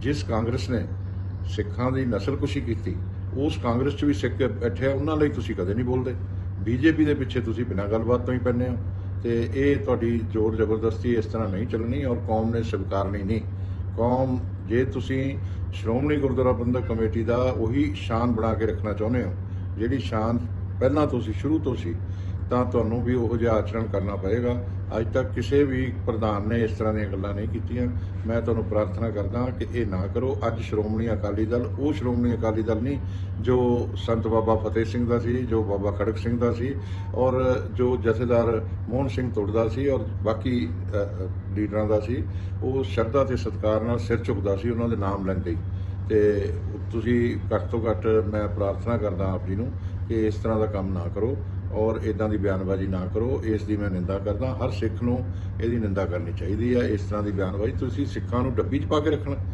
ਜਿਸ ਕਾਂਗਰਸ ਨੇ ਸਿੱਖਾਂ ਦੀ ਨਸਲਕੁਸ਼ੀ ਕੀਤੀ, ਉਸ ਕਾਂਗਰਸ 'ਚ ਵੀ ਸਿੱਖ ਬੈਠੇ ਆ, ਉਹਨਾਂ ਲਈ ਤੁਸੀਂ ਕਦੇ ਨਹੀਂ ਬੋਲਦੇ। ਬੀਜੇਪੀ ਦੇ ਪਿੱਛੇ ਤੁਸੀਂ ਬਿਨਾਂ ਗੱਲਬਾਤ ਤੋਂ ਹੀ ਪੈਂਦੇ ਹੋ। ਤੇ ਇਹ ਤੁਹਾਡੀ ਜ਼ੋਰ ਜ਼ਬਰਦਸਤੀ ਇਸ ਤਰ੍ਹਾਂ ਨਹੀਂ ਚੱਲਣੀ ਔਰ ਕੌਮ ਨੇ ਸਵੀਕਾਰਨੀ ਨਹੀਂ। ਕੌਮ, ਜੇ ਤੁਸੀਂ ਸ਼੍ਰੋਮਣੀ ਗੁਰਦੁਆਰਾ ਪ੍ਰਬੰਧਕ ਕਮੇਟੀ ਦਾ ਉਹੀ ਸ਼ਾਨ ਬਣਾ ਕੇ ਰੱਖਣਾ ਚਾਹੁੰਦੇ ਹੋ, ਜਿਹੜੀ ਸ਼ਾਨ ਪਹਿਲਾਂ ਤੋਂ ਸੀ, ਸ਼ੁਰੂ ਤੋਂ ਸੀ ਤਾਂ ਤੁਹਾਨੂੰ ਵੀ ਉਹੋ ਜਿਹਾ ਆਚਰਣ ਕਰਨਾ ਪਏਗਾ। ਅੱਜ ਤੱਕ ਕਿਸੇ ਵੀ ਪ੍ਰਧਾਨ ਨੇ ਇਸ ਤਰ੍ਹਾਂ ਦੀਆਂ ਗੱਲਾਂ ਨਹੀਂ ਕੀਤੀਆਂ। ਮੈਂ ਤੁਹਾਨੂੰ ਪ੍ਰਾਰਥਨਾ ਕਰਦਾ ਕਿ ਇਹ ਨਾ ਕਰੋ। ਅੱਜ ਸ਼੍ਰੋਮਣੀ ਅਕਾਲੀ ਦਲ, ਉਹ ਸ਼੍ਰੋਮਣੀ ਅਕਾਲੀ ਦਲ ਨਹੀਂ, ਜੋ ਸੰਤ ਬਾਬਾ ਫਤਿਹ ਸਿੰਘ ਦਾ ਸੀ, ਜੋ ਬਾਬਾ ਖੜਕ ਸਿੰਘ ਦਾ ਸੀ, ਔਰ ਜੋ ਜਥੇਦਾਰ ਮੋਹਨ ਸਿੰਘ ਤੁੜਦਾ ਸੀ, ਔਰ ਬਾਕੀ ਲੀਡਰਾਂ ਦਾ ਸੀ, ਉਹ ਸ਼ਰਧਾ ਤੇ ਸਤਿਕਾਰ ਨਾਲ ਸਿਰ ਝੁਕਦਾ ਸੀ, ਉਹਨਾਂ ਦੇ ਨਾਮ ਲੈਂਦੇ ਹੀ ਤੇ ਤੁਸੀਂ ਘੱਟ ਤੋਂ ਘੱਟ ਮੈਂ ਪ੍ਰਾਰਥਨਾ ਕਰਦਾ ਆਪ ਜੀ ਨੂੰ ਕਿ ਇਸ ਤਰ੍ਹਾਂ ਦਾ ਕੰਮ ਨਾ ਕਰੋ। ਔਰ ਇਦਾਂ ਦੀ ਬਿਆਨਬਾਜ਼ੀ ਨਾ ਕਰੋ, ਇਸ ਦੀ ਮੈਂ ਨਿੰਦਾ ਕਰਦਾ। ਹਰ ਸਿੱਖ ਨੂੰ ਇਹਦੀ ਨਿੰਦਾ ਕਰਨੀ ਚਾਹੀਦੀ ਹੈ। ਇਸ ਤਰ੍ਹਾਂ ਦੀ ਬਿਆਨਬਾਜ਼ੀ ਤੁਸੀਂ ਸਿੱਖਾਂ ਨੂੰ ਡੱਬੀ 'ਚ ਪਾ ਕੇ ਰੱਖਣਾ।